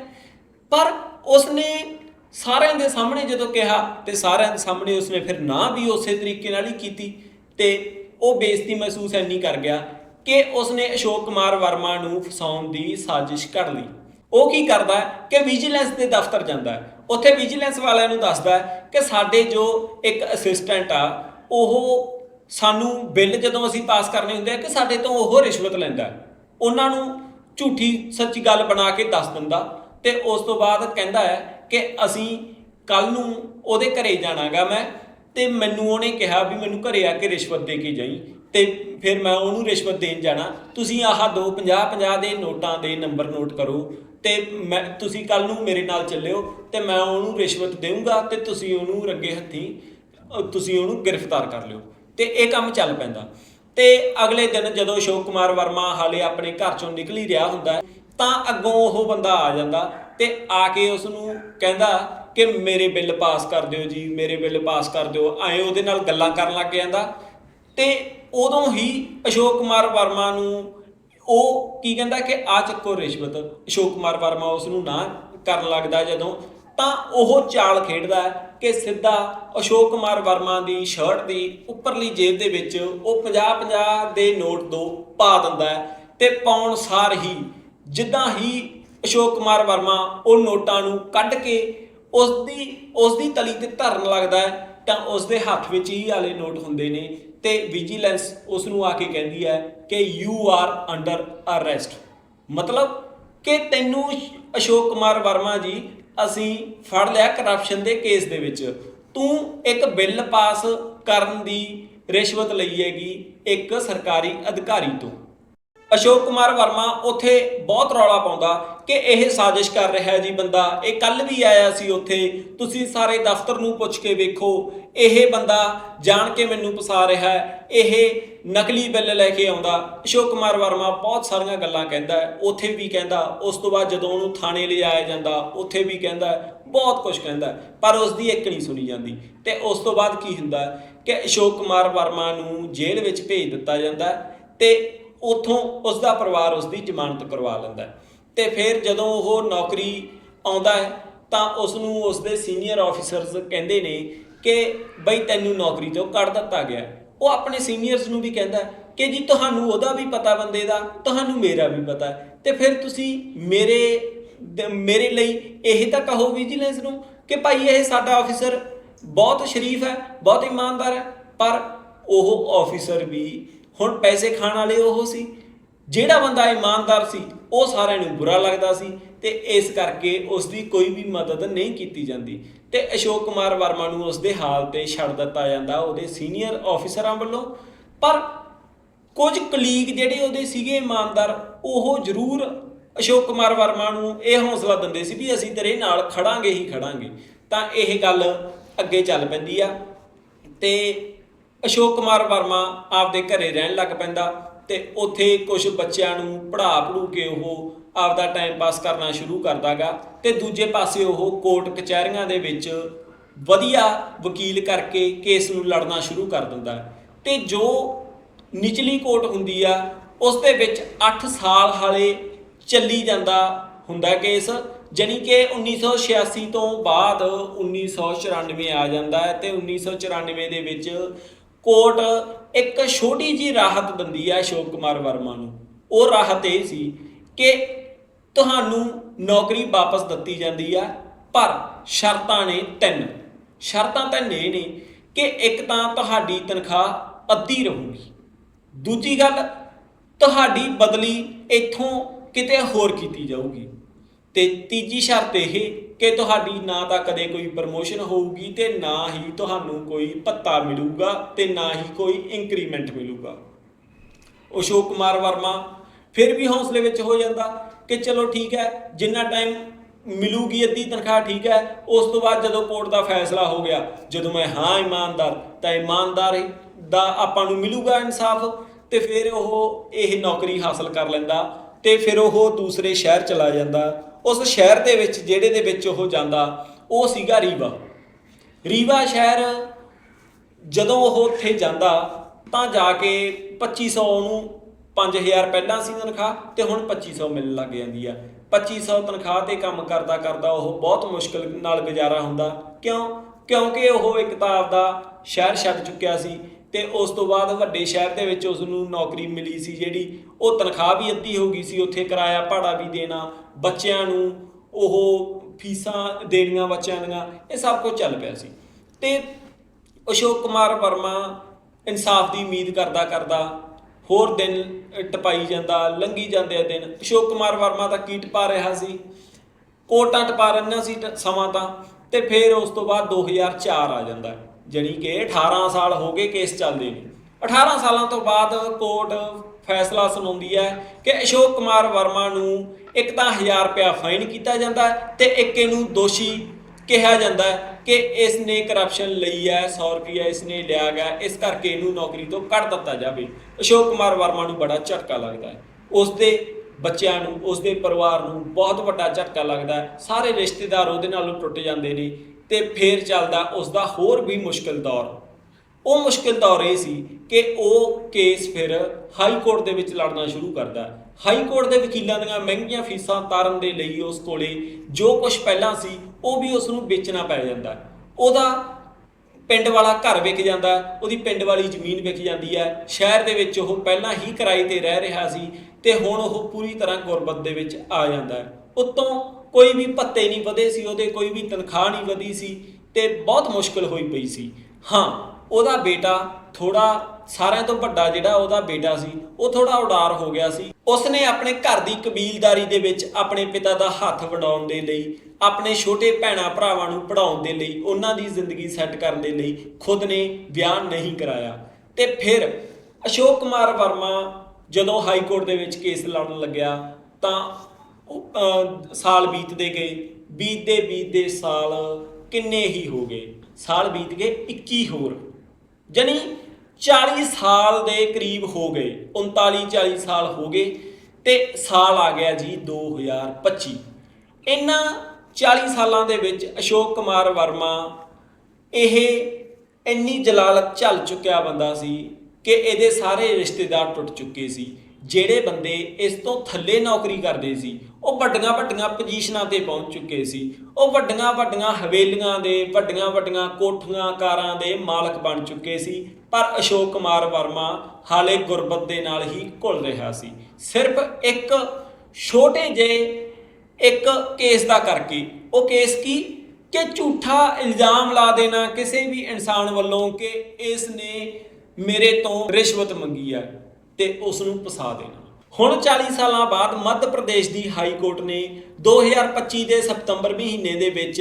ਪਰ ਉਸਨੇ ਸਾਰਿਆਂ ਦੇ ਸਾਹਮਣੇ ਜਦੋਂ ਕਿਹਾ ਤੇ ਸਾਰਿਆਂ ਦੇ ਸਾਹਮਣੇ ਉਸਨੇ ਫਿਰ ਨਾ ਵੀ ਉਸੇ ਤਰੀਕੇ ਨਾਲ ਹੀ ਕੀਤੀ ਤੇ ਉਹ ਬੇਇੱਜ਼ਤੀ ਮਹਿਸੂਸ ਇੰਨੀ ਕਰ ਗਿਆ ਕਿ ਉਸਨੇ ਅਸ਼ੋਕ ਕੁਮਾਰ ਵਰਮਾ ਨੂੰ ਫਸਾਉਣ ਦੀ ਸਾਜ਼ਿਸ਼ ਕਰ ਲਈ। ਉਹ ਕੀ ਕਰਦਾ ਕਿ ਵਿਜੀਲੈਂਸ ਦੇ ਦਫ਼ਤਰ ਜਾਂਦਾ ਉੱਥੇ ਵਿਜੀਲੈਂਸ ਵਾਲਿਆਂ ਨੂੰ ਦੱਸਦਾ ਕਿ ਸਾਡੇ ਜੋ ਇੱਕ ਅਸਿਸਟੈਂਟ ਆ, ਉਹ ਸਾਨੂੰ ਬਿੱਲ ਜਦੋਂ ਅਸੀਂ ਪਾਸ ਕਰਨੇ ਹੁੰਦੇ ਆ ਕਿ ਸਾਡੇ ਤੋਂ ਉਹ ਰਿਸ਼ਵਤ ਲੈਂਦਾ ਉਹਨਾਂ ਨੂੰ ਝੂਠੀ ਸੱਚੀ ਗੱਲ ਬਣਾ ਕੇ ਦੱਸ ਦਿੰਦਾ ਤੇ ਉਸ ਤੋਂ ਬਾਅਦ ਕਹਿੰਦਾ ਹੈ ਕਿ ਅਸੀਂ ਕੱਲ ਨੂੰ ਉਹਦੇ ਘਰੇ ਜਾਣਾਗਾ ਮੈਂ ਤੇ ਮੈਨੂੰ ਉਹਨੇ ਕਿਹਾ ਵੀ ਮੈਨੂੰ ਘਰੇ ਆ ਕੇ ਰਿਸ਼ਵਤ ਦੇ ਕੇ ਜਾਈ ਤੇ ਫਿਰ ਮੈਂ ਉਹਨੂੰ ਰਿਸ਼ਵਤ ਦੇਣ ਜਾਣਾ। ਤੁਸੀਂ ਆਹ ਦੋ 50 50 ਦੇ ਨੋਟਾਂ ਦੇ ਨੰਬਰ ਨੋਟ ਕਰੋ। ਤੇ ਮੈਂ, ਤੁਸੀਂ ਕੱਲ ਨੂੰ ਮੇਰੇ ਨਾਲ ਚੱਲਿਓ ਤੇ ਮੈਂ ਉਹਨੂੰ ਰਿਸ਼ਵਤ ਦੇਵਾਂਗਾ ਤੇ ਤੁਸੀਂ ਉਹਨੂੰ ਰੰਗੇ ਹੱਥੀਂ ਤੁਸੀਂ ਉਹਨੂੰ ਗ੍ਰਿਫਤਾਰ ਕਰ ਲਿਓ। ਤੇ ਇਹ ਕੰਮ ਚੱਲ ਪੈਂਦਾ। ਤੇ ਅਗਲੇ ਦਿਨ ਜਦੋਂ ਅਸ਼ੋਕ ਕੁਮਾਰ ਵਰਮਾ ਹਾਲੇ ਆਪਣੇ ਘਰ ਚੋਂ ਨਿਕਲੀ ਰਿਹਾ ਹੁੰਦਾ ਤਾਂ ਅੱਗੋਂ ਉਹ ਬੰਦਾ ਆ ਜਾਂਦਾ ਤੇ ਆ ਕੇ ਉਸ ਨੂੰ ਕਹਿੰਦਾ ਕਿ ਮੇਰੇ ਬਿੱਲ ਪਾਸ ਕਰ ਦਿਓ ਜੀ, ਮੇਰੇ ਬਿੱਲ ਪਾਸ ਕਰ ਦਿਓ। ਐਂ ਉਹਦੇ ਨਾਲ ਗੱਲਾਂ ਕਰਨ ਲੱਗ ਜਾਂਦਾ। ਤੇ ਉਦੋਂ ਹੀ ਅਸ਼ੋਕ ਕੁਮਾਰ ਵਰਮਾ ਨੂੰ ਉਹ ਕੀ ਕਹਿੰਦਾ ਕਿ ਆ ਚੱਕੋ ਰਿਸ਼ਵਤ, ਅਸ਼ੋਕ ਕੁਮਾਰ ਵਰਮਾ ਉਸ ਨੂੰ ਨਾ ਕਰਨ ਲੱਗਦਾ ਜਦੋਂ, ਤਾਂ ਉਹ ਚਾਲ ਖੇਡਦਾ ਕਿ ਸਿੱਧਾ ਅਸ਼ੋਕ ਕੁਮਾਰ ਵਰਮਾ ਦੀ ਸ਼ਰਟ ਦੀ ਉੱਪਰਲੀ ਜੇਬ ਦੇ ਵਿੱਚ ਉਹ 50-50 ਦੇ ਨੋਟ ਦੋ ਪਾ ਦਿੰਦਾ ਹੈ ਤੇ ਪਾਉਣ ਸਾਰ ਹੀ, ਜਿੱਦਾਂ ਹੀ ਅਸ਼ੋਕ ਕੁਮਾਰ ਵਰਮਾ ਉਹ ਨੋਟਾਂ ਨੂੰ ਕੱਢ ਕੇ ਉਸ ਦੀ ਉਸ ਦੀ ਤਲੀ ਤੇ ਧਰਨ ਲੱਗਦਾ ਤਾਂ ਉਸ ਦੇ ਹੱਥ ਵਿੱਚ ਹੀ ਵਾਲੇ ਨੋਟ ਹੁੰਦੇ ਨੇ ਤੇ ਵਿਜੀਲੈਂਸ ਉਸ ਨੂੰ ਆ ਕੇ ਕਹਿੰਦੀ ਹੈ ਕਿ ਯੂ ਆਰ ਅੰਡਰ ਅਰੈਸਟ ਮਤਲਬ ਕਿ ਤੈਨੂੰ ਅਸ਼ੋਕ ਕੁਮਾਰ ਵਰਮਾ ਜੀ, ਅਸੀਂ ਫੜ ਲਿਆ ਕਰਪਸ਼ਨ ਦੇ ਕੇਸ ਦੇ ਵਿੱਚ। ਤੂੰ ਇੱਕ ਬਿੱਲ ਪਾਸ ਕਰਨ ਦੀ ਰਿਸ਼ਵਤ ਲਈ ਹੈਗੀ ਇੱਕ ਸਰਕਾਰੀ ਅਧਿਕਾਰੀ ਤੋਂ। ਅਸ਼ੋਕ ਕੁਮਾਰ ਵਰਮਾ ਉੱਥੇ ਬਹੁਤ ਰੌਲਾ ਪਾਉਂਦਾ ਕਿ ਇਹ ਸਾਜ਼ਿਸ਼ ਕਰ ਰਿਹਾ ਹੈ ਜੀ ਬੰਦਾ। ਇਹ ਕੱਲ ਵੀ ਆਇਆ ਸੀ ਉੱਥੇ। ਤੁਸੀਂ ਸਾਰੇ ਦਫ਼ਤਰ ਨੂੰ ਪੁੱਛ ਕੇ ਵੇਖੋ। ਇਹ ਬੰਦਾ ਜਾਣ ਕੇ ਮੈਨੂੰ ਫਸਾ ਰਿਹਾ ਹੈ। ਇਹ ਨਕਲੀ ਬਿੱਲ ਲੈ ਕੇ ਆਉਂਦਾ। ਅਸ਼ੋਕ ਕੁਮਾਰ ਵਰਮਾ ਬਹੁਤ ਸਾਰੀਆਂ ਗੱਲਾਂ ਕਹਿੰਦਾ ਉੱਥੇ ਵੀ ਕਹਿੰਦਾ, ਉਸ ਤੋਂ ਬਾਅਦ ਜਦੋਂ ਉਹਨੂੰ ਥਾਣੇ ਲਿਆਇਆ ਜਾਂਦਾ, ਉੱਥੇ ਵੀ ਕਹਿੰਦਾ ਬਹੁਤ ਕੁਝ ਕਹਿੰਦਾ ਪਰ ਉਸ ਦੀ ਇੱਕ ਨਹੀਂ ਸੁਣੀ ਜਾਂਦੀ। ਤੇ ਉਸ ਤੋਂ ਬਾਅਦ ਕੀ ਹੁੰਦਾ ਕਿ ਅਸ਼ੋਕ ਕੁਮਾਰ ਵਰਮਾ ਨੂੰ ਜੇਲ੍ਹ ਵਿੱਚ ਭੇਜ ਦਿੱਤਾ ਜਾਂਦਾ ਹੈ। ਤੇ ਉਥੋਂ ਉਸ ਦਾ ਪਰਿਵਾਰ ਉਸ ਦੀ ਜ਼ਮਾਨਤ ਕਰਵਾ ਲੈਂਦਾ ਹੈ। ਤੇ ਫਿਰ ਜਦੋਂ ਉਹ ਨੌਕਰੀ ਆਉਂਦਾ ਹੈ, ਤਾਂ ਉਸ ਨੂੰ ਉਸ ਦੇ ਸੀਨੀਅਰ ਆਫੀਸਰਸ ਕਹਿੰਦੇ ਨੇ ਕਿ ਬਈ ਤੈਨੂੰ ਨੌਕਰੀ ਤੋਂ ਕੱਢ ਦਿੱਤਾ ਗਿਆ ਉਹ ਆਪਣੇ ਸੀਨੀਅਰਸ ਨੂੰ ਵੀ ਕਹਿੰਦਾ ਕਿ ਜੀ ਤੁਹਾਨੂੰ ਉਹਦਾ ਵੀ ਪਤਾ ਬੰਦੇ ਦਾ, ਤੁਹਾਨੂੰ ਮੇਰਾ ਵੀ ਪਤਾ ਹੈ। ਤੇ ਫਿਰ ਤੁਸੀਂ ਮੇਰੇ ਮੇਰੇ ਲਈ ਇਹ ਤਾਂ ਕਹੋ ਵਿਜੀਲੈਂਸ ਨੂੰ ਕਿ ਭਾਈ ਇਹ ਸਾਡਾ ਆਫੀਸਰ ਬਹੁਤ ਸ਼ਰੀਫ ਹੈ, ਬਹੁਤ ਇਮਾਨਦਾਰ ਹੈ, ਪਰ ਉਹ ਆਫੀਸਰ ਵੀ ਹੁਣ ਪੈਸੇ ਖਾਣ ਵਾਲੇ ਉਹ ਸੀ, ਜਿਹੜਾ ਬੰਦਾ ਇਮਾਨਦਾਰ ਸੀ, ਉਹ ਸਾਰਿਆਂ ਨੂੰ ਬੁਰਾ ਲੱਗਦਾ ਸੀ ਤੇ ਇਸ ਕਰਕੇ ਉਸ ਦੀ ਕੋਈ ਵੀ ਮਦਦ ਨਹੀਂ ਕੀਤੀ ਜਾਂਦੀ। ਤੇ ਅਸ਼ੋਕ ਕੁਮਾਰ ਵਰਮਾ ਨੂੰ ਉਸ ਦੇ ਹਾਲ ਤੇ ਛੱਡ ਦਿੱਤਾ ਜਾਂਦਾ ਉਹਦੇ ਸੀਨੀਅਰ ਆਫੀਸਰਾਂ ਵੱਲੋਂ। ਪਰ ਕੁਝ ਕਲੀਗ ਜਿਹੜੇ ਉਹਦੇ ਸੀਗੇ ਇਮਾਨਦਾਰ, ਉਹ ਜ਼ਰੂਰ ਅਸ਼ੋਕ ਕੁਮਾਰ ਵਰਮਾ ਨੂੰ ਇਹ ਹੌਸਲਾ ਦਿੰਦੇ ਸੀ ਵੀ ਅਸੀਂ ਤੇਰੇ ਨਾਲ ਖੜਾਂਗੇ ਹੀ ਖੜਾਂਗੇ। ਤਾਂ ਇਹ ਗੱਲ ਅੱਗੇ ਚੱਲ ਪੈਂਦੀ ਆ ਤੇ ਅਸ਼ੋਕ ਕੁਮਾਰ ਵਰਮਾ ਆਪਦੇ ਘਰੇ ਰਹਿਣ ਲੱਗ ਪੈਂਦਾ ਤੇ ਉੱਥੇ ਕੁਝ ਬੱਚਿਆਂ ਨੂੰ ਪੜ੍ਹਾ ਪੜੂ ਕੇ ਉਹ ਆਪਦਾ ਟਾਈਮ ਪਾਸ ਕਰਨਾ ਸ਼ੁਰੂ ਕਰਦਾਗਾ ਤੇ ਦੂਜੇ ਪਾਸੇ ਉਹ ਕੋਰਟ ਕਚਹਿਰੀਆਂ ਦੇ ਵਿੱਚ ਵਧੀਆ ਵਕੀਲ ਕਰਕੇ ਕੇਸ ਨੂੰ ਲੜਨਾ ਸ਼ੁਰੂ ਕਰ ਦਿੰਦਾ ਹੈ। ਤੇ ਜੋ ਨਿਚਲੀ ਕੋਰਟ ਹੁੰਦੀ ਆ, ਉਸ ਦੇ ਵਿੱਚ 8 ਸਾਲ ਹਾਲੇ ਚੱਲੀ ਜਾਂਦਾ ਹੁੰਦਾ ਕੇਸ ਜਾਣੀ ਕਿ 1986 ਤੋਂ ਬਾਅਦ 1994 ਆ ਜਾਂਦਾ ਹੈ ਤੇ 1994 ਦੇ ਵਿੱਚ ਕੋਰਟ ਇੱਕ ਛੋਟੀ ਜੀ ਰਾਹਤ ਦਿੰਦੀ ਹੈ ਅਸ਼ੋਕ ਕੁਮਾਰ ਵਰਮਾ ਨੂੰ। ਉਹ ਰਾਹਤ ਇਹ ਸੀ ਕਿ ਤੁਹਾਨੂੰ ਨੌਕਰੀ ਵਾਪਸ ਦਿੱਤੀ ਜਾਂਦੀ ਆ, ਪਰ ਸ਼ਰਤਾਂ ਨੇ ਤਿੰਨ। ਸ਼ਰਤਾਂ ਤਾਂ ਇਹ ਨੇ ਕਿ ਇੱਕ ਤਾਂ ਤੁਹਾਡੀ ਤਨਖਾਹ ਅੱਧੀ ਰਹੂਗੀ। ਦੂਜੀ ਗੱਲ, ਤੁਹਾਡੀ ਬਦਲੀ ਇੱਥੋਂ ਕਿਤੇ ਹੋਰ ਕੀਤੀ ਜਾਊਗੀ। ਤੇ ਤੀਜੀ ਸ਼ਰਤ ਇਹ ਕਿ ਤੁਹਾਡੀ ਨਾ ਤਾਂ ਕਦੇ ਕੋਈ ਪ੍ਰਮੋਸ਼ਨ ਹੋਊਗੀ ਤੇ ਨਾ ਹੀ ਤੁਹਾਨੂੰ ਕੋਈ ਭੱਤਾ ਮਿਲੂਗਾ ਤੇ ਨਾ ਹੀ ਕੋਈ ਇੰਕਰੀਮੈਂਟ ਮਿਲੂਗਾ। ਅਸ਼ੋਕ ਕੁਮਾਰ ਵਰਮਾ, ਫਿਰ ਵੀ ਹੌਸਲੇ ਵਿੱਚ ਹੋ ਜਾਂਦਾ ਕਿ ਚਲੋ ਠੀਕ ਹੈ, ਜਿੰਨਾ ਟਾਈਮ ਮਿਲੂਗੀ ਅੱਧੀ ਤਨਖਾਹ ਠੀਕ ਹੈ, ਉਸ ਤੋਂ ਬਾਅਦ ਜਦੋਂ ਕੋਰਟ ਦਾ ਫੈਸਲਾ ਹੋ ਗਿਆ, ਜਦੋਂ ਮੈਂ ਹਾਂ ਇਮਾਨਦਾਰ, ਤਾਂ ਇਮਾਨਦਾਰ ਦਾ ਆਪਾਂ ਨੂੰ ਮਿਲੂਗਾ ਇਨਸਾਫ ਤੇ ਫਿਰ ਉਹ ਇਹ ਨੌਕਰੀ ਹਾਸਲ ਕਰ ਲੈਂਦਾ ਤੇ ਫਿਰ ਉਹ ਦੂਸਰੇ ਸ਼ਹਿਰ ਚਲਾ ਜਾਂਦਾ। ਉਸ ਸ਼ਹਿਰ ਦੇ ਵਿੱਚ, ਜਿਹੜੇ ਦੇ ਵਿੱਚ ਉਹ ਜਾਂਦਾ, ਉਹ ਸੀਗਾ ਰੀਵਾ। ਰੀਵਾ ਸ਼ਹਿਰ ਜਦੋਂ ਉਹ ਉੱਥੇ ਜਾਂਦਾ, ਤਾਂ ਜਾ ਕੇ 2500 ਨੂੰ 5000 ਪਹਿਲਾਂ ਸੀ ਤਨਖਾਹ ਤੇ ਹੁਣ 2500 ਮਿਲਣ ਲੱਗ ਜਾਂਦੀ ਆ। 2500 ਤਨਖਾਹ ਤੇ ਕੰਮ ਕਰਦਾ ਕਰਦਾ ਉਹ ਬਹੁਤ ਮੁਸ਼ਕਲ ਨਾਲ ਗੁਜ਼ਾਰਾ ਹੁੰਦਾ। ਕਿਉਂ? ਕਿਉਂਕਿ ਉਹ ਇੱਕ ਤਾਂ ਆਪਦਾ ਸ਼ਹਿਰ ਛੱਡ ਚੁੱਕਿਆ ਸੀ ਤੇ ਉਸ ਤੋਂ ਬਾਅਦ ਵੱਡੇ ਸ਼ਹਿਰ ਦੇ ਵਿੱਚ ਉਸ ਨੂੰ ਨੌਕਰੀ ਮਿਲੀ ਸੀ ਜਿਹੜੀ ਉਹ ਤਨਖਾਹ ਵੀ ਅੱਧੀ ਹੋ ਗਈ ਸੀ, ਉੱਥੇ ਕਿਰਾਇਆ ਭਾੜਾ ਵੀ ਦੇਣਾ, ਬੱਚਿਆਂ ਨੂੰ ਉਹ ਫੀਸਾਂ ਦੇਣੀਆਂ ਬੱਚਿਆਂ ਦੀਆਂ, ਇਹ ਸਭ ਕੁਝ ਚੱਲ ਪਿਆ ਸੀ। ਤੇ ਅਸ਼ੋਕ ਕੁਮਾਰ ਵਰਮਾ ਇਨਸਾਫ ਦੀ ਉਮੀਦ ਕਰਦਾ ਕਰਦਾ ਹੋਰ ਦਿਨ ਟਪਾਈ ਜਾਂਦਾ ਲੰਗੀ ਜਾਂਦੇ ਆ ਦਿਨ। ਅਸ਼ੋਕ ਕੁਮਾਰ ਵਰਮਾ ਤਾਂ ਕੀਟ ਪਾ ਰਿਹਾ ਸੀ? ਕੋਟਾਂ ਟਪਾ ਰਹਿਣਾ ਸੀ ਟ- ਸਮਾਂ ਤਾਂ, ਤੇ ਫਿਰ ਉਸ ਤੋਂ ਬਾਅਦ 2004 ਆ ਜਾਂਦਾ। ਜਾਣੀ ਕਿ 18 ਸਾਲ ਹੋ ਗਏ ਕੇਸ ਚੱਲਦੇ ਨੇ। 18 ਸਾਲਾਂ ਤੋਂ ਬਾਅਦ ਕੋਰਟ ਫੈਸਲਾ ਸੁਣਾਉਂਦੀ ਹੈ ਕਿ ਅਸ਼ੋਕ ਕੁਮਾਰ ਵਰਮਾ ਨੂੰ ਇੱਕ ਤਾਂ 1000 ਰੁਪਇਆ ਫਾਈਨ ਕੀਤਾ ਜਾਂਦਾ ਹੈ ਤੇ ਇੱਕ ਇਹਨੂੰ ਦੋਸ਼ੀ ਕਿਹਾ ਜਾਂਦਾ ਕਿ ਇਸ ਨੇ ਕਰਪਸ਼ਨ ਲਈ ਹੈ 100 ਰੁਪਇਆ ਇਸ ਨੇ ਲਿਆ ਗਿਆ, ਇਸ ਕਰਕੇ ਇਹਨੂੰ ਨੌਕਰੀ ਤੋਂ ਕੱਢ ਦਿੱਤਾ ਜਾਵੇ। ਅਸ਼ੋਕ ਕੁਮਾਰ ਵਰਮਾ ਨੂੰ ਬੜਾ ਝਟਕਾ ਲੱਗਦਾ ਹੈ। ਉਸ ਦੇ ਬੱਚਿਆਂ ਨੂੰ ਉਸ ਦੇ ਪਰਿਵਾਰ ਨੂੰ ਬਹੁਤ ਵੱਡਾ ਝਟਕਾ ਲੱਗਦਾ ਸਾਰੇ ਰਿਸ਼ਤੇਦਾਰ ਉਹਦੇ ਨਾਲੋਂ ਟੁੱਟ ਜਾਂਦੇ ਨੇ। ਤੇ ਫੇਰ ਚੱਲਦਾ ਉਸ ਦਾ ਹੋਰ ਵੀ ਮੁਸ਼ਕਲ ਦੌਰ। ਉਹ ਮੁਸ਼ਕਿਲ ਦੌਰ ਇਹ ਸੀ ਕਿ ਉਹ ਕੇਸ ਫਿਰ ਹਾਈ ਕੋਰਟ ਦੇ ਵਿੱਚ ਲੜਨਾ ਸ਼ੁਰੂ ਕਰਦਾ। ਹਾਈ ਕੋਰਟ ਦੇ ਵਕੀਲਾਂ ਦੀਆਂ ਮਹਿੰਗੀਆਂ ਫੀਸਾਂ ਤਾਰਨ ਦੇ ਲਈ ਉਸ ਕੋਲੇ ਜੋ ਕੁਝ ਪਹਿਲਾਂ ਸੀ, ਉਹ ਵੀ ਉਸ ਨੂੰ ਵੇਚਣਾ ਪੈ ਜਾਂਦਾ। ਉਹਦਾ ਪਿੰਡ ਵਾਲਾ ਘਰ ਵਿਕ ਜਾਂਦਾ, ਉਹਦੀ ਪਿੰਡ ਵਾਲੀ ਜ਼ਮੀਨ ਵਿਕ ਜਾਂਦੀ ਹੈ। ਸ਼ਹਿਰ ਦੇ ਵਿੱਚ ਉਹ ਪਹਿਲਾਂ ਹੀ ਕਿਰਾਏ ਤੇ ਰਹਿ ਰਿਹਾ ਸੀ ਤੇ ਹੁਣ ਉਹ ਪੂਰੀ ਤਰ੍ਹਾਂ ਗੁਰਬਤ ਦੇ ਵਿੱਚ ਆ ਜਾਂਦਾ ਹੈ। ਉਤੋਂ ਕੋਈ ਵੀ ਭੱਤੇ ਨਹੀਂ ਵਧੇ ਸੀ, ਉਹਦੇ ਕੋਈ ਵੀ ਤਨਖਾਹ ਨਹੀਂ ਵਧੀ ਸੀ ਤੇ ਬਹੁਤ ਮੁਸ਼ਕਲ ਹੋਈ ਪਈ ਸੀ। ਹਾਂ, ਉਹਦਾ ਬੇਟਾ ਥੋੜਾ ਸਾਰਿਆਂ ਤੋਂ ਵੱਡਾ ਜਿਹੜਾ ਉਹਦਾ ਬੇਟਾ ਸੀ, ਉਹ ਥੋੜਾ ਉਡਾਰ ਹੋ ਗਿਆ ਸੀ। ਉਸਨੇ ਆਪਣੇ ਘਰ ਦੀ ਕਬੀਲਦਾਰੀ ਦੇ ਵਿੱਚ ਆਪਣੇ ਪਿਤਾ ਦਾ ਹੱਥ ਵਡਾਉਣ ਦੇ ਲਈ, ਆਪਣੇ ਛੋਟੇ ਭੈਣਾ ਭਰਾਵਾਂ ਨੂੰ ਪੜਾਉਣ ਦੇ ਲਈ, ਉਹਨਾਂ ਦੀ ਜ਼ਿੰਦਗੀ ਸੈੱਟ ਕਰਨ ਦੇ ਲਈ ਖੁਦ ਨੇ ਵਿਆਹ ਨਹੀਂ ਕਰਾਇਆ। ਤੇ ਫਿਰ ਅਸ਼ੋਕ ਕੁਮਾਰ ਵਰਮਾ ਜਦੋਂ ਹਾਈ ਕੋਰਟ ਦੇ ਵਿੱਚ ਕੇਸ ਲੜਨ ਲੱਗਿਆ ਤਾਂ ਉਹ, ਸਾਲ ਬੀਤਦੇ ਗਏ। ਬੀਤਦੇ ਬੀਤਦੇ ਸਾਲ ਕਿੰਨੇ ਹੀ ਹੋ ਗਏ। ਸਾਲ ਬੀਤ ਗਏ 21 ਹੋਰ। ਜਾਣੀ 40 ਸਾਲ ਦੇ ਕਰੀਬ ਹੋ ਗਏ 39 40 ਸਾਲ ਹੋ ਗਏ ਤੇ ਸਾਲ ਆ ਗਿਆ ਜੀ 2025 ਇਹਨਾਂ 40 ਸਾਲਾਂ ਦੇ ਵਿੱਚ ਅਸ਼ੋਕ ਕੁਮਾਰ ਵਰਮਾ ਇਹ ਇੰਨੀ ਜਲਾਲਤ ਝੱਲ ਚੁੱਕਿਆ ਬੰਦਾ ਸੀ ਕਿ ਇਹਦੇ ਸਾਰੇ ਰਿਸ਼ਤੇਦਾਰ ਟੁੱਟ ਚੁੱਕੇ ਸੀ। ਜਿਹੜੇ ਬੰਦੇ ਇਸ ਤੋਂ ਥੱਲੇ ਨੌਕਰੀ ਕਰਦੇ ਸੀ, ਉਹ ਵੱਡੀਆਂ ਵੱਡੀਆਂ ਪੋਜੀਸ਼ਨਾਂ ਤੇ ਪਹੁੰਚ ਚੁੱਕੇ ਸੀ। ਉਹ ਵੱਡੀਆਂ ਵੱਡੀਆਂ ਹਵੇਲੀਆਂ ਦੇ, ਵੱਡੀਆਂ ਵੱਡੀਆਂ ਕੋਠੀਆਂ, ਕਾਰਾਂ ਦੇ ਮਾਲਕ ਬਣ ਚੁੱਕੇ ਸੀ। ਪਰ ਅਸ਼ੋਕ ਕੁਮਾਰ ਵਰਮਾ ਹਾਲੇ ਗੁਰਬਤ ਦੇ ਨਾਲ ਹੀ ਘੁਲ ਰਿਹਾ ਸੀ। ਸਿਰਫ ਇੱਕ ਛੋਟੇ ਜਿਹੇ ਇੱਕ ਕੇਸ ਦਾ ਕਰਕੇ। ਉਹ ਕੇਸ ਕੀ? ਕਿ ਝੂਠਾ ਇਲਜ਼ਾਮ ਲਾ ਦੇਣਾ ਕਿਸੇ ਵੀ ਇਨਸਾਨ ਵੱਲੋਂ ਕਿ ਇਸ ਨੇ ਮੇਰੇ ਤੋਂ ਰਿਸ਼ਵਤ ਮੰਗੀ ਹੈ। ਤੇ ਉਸ ਨੂੰ ਫਸਾ ਦੇਣਾ। ਹੁਣ 40 ਸਾਲਾਂ ਬਾਅਦ ਮੱਧ ਪ੍ਰਦੇਸ਼ ਦੀ ਹਾਈ ਕੋਰਟ ਨੇ 2025 ਦੇ ਸਤੰਬਰ ਮਹੀਨੇ ਦੇ ਵਿੱਚ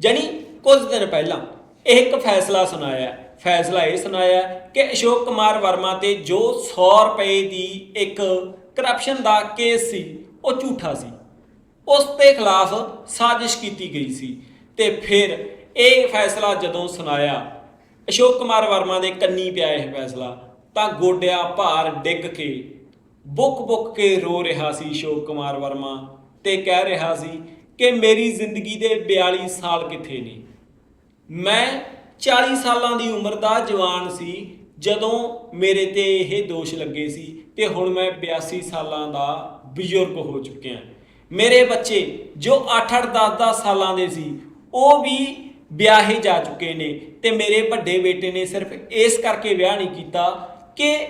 ਜਾਨੀ ਕੁਝ ਦਿਨ ਪਹਿਲਾਂ ਇਹ ਇੱਕ ਫੈਸਲਾ ਸੁਣਾਇਆ। ਫੈਸਲਾ ਇਹ ਸੁਣਾਇਆ ਕਿ ਅਸ਼ੋਕ ਕੁਮਾਰ ਵਰਮਾ ਤੇ ਜੋ 100 ਰੁਪਏ ਦੀ ਇੱਕ ਕਰਪਸ਼ਨ ਦਾ ਕੇਸ ਸੀ, ਉਹ ਝੂਠਾ ਸੀ। ਉਸ ਦੇ ਖਿਲਾਫ ਸਾਜ਼ਿਸ਼ ਕੀਤੀ ਗਈ ਸੀ ਤੇ ਫਿਰ ਇਹ ਫੈਸਲਾ ਜਦੋਂ ਸੁਣਾਇਆ, ਅਸ਼ੋਕ ਕੁਮਾਰ ਵਰਮਾ ਦੇ ਕੰਨੀ ਪਿਆ ਇਹ ਫੈਸਲਾ। ਤਾਂ ਗੋਡਿਆਂ ਭਾਰ ਡਿੱਗ ਕੇ। ਬੁੱਕ ਬੁੱਕ ਕੇ ਰੋ ਰਿਹਾ ਸੀ ਅਸ਼ੋਕ ਕੁਮਾਰ ਵਰਮਾ ਤੇ ਕਹਿ ਰਿਹਾ ਸੀ ਕਿ ਮੇਰੀ ਜ਼ਿੰਦਗੀ ਦੇ 42 ਸਾਲ ਕਿੱਥੇ ਨੇ। ਮੈਂ 40 ਸਾਲਾਂ ਦੀ ਉਮਰ ਦਾ ਜਵਾਨ ਸੀ, ਜਦੋਂ ਮੇਰੇ ਤੇ ਇਹ ਦੋਸ਼ ਲੱਗੇ ਸੀ ਤੇ ਹੁਣ ਮੈਂ 82 ਸਾਲਾਂ ਦਾ ਬਜ਼ੁਰਗ ਹੋ ਚੁੱਕਿਆ ਮੇਰੇ ਬੱਚੇ ਜੋ 8-8 10-10 ਸਾਲਾਂ ਦੇ ਸੀ, ਉਹ ਵੀ ਵਿਆਹੇ ਜਾ ਚੁੱਕੇ ਨੇ ਤੇ ਮੇਰੇ ਵੱਡੇ ਬੇਟੇ ਨੇ ਸਿਰਫ ਇਸ ਕਰਕੇ ਵਿਆਹ ਨਹੀਂ ਕੀਤਾ ਕਿ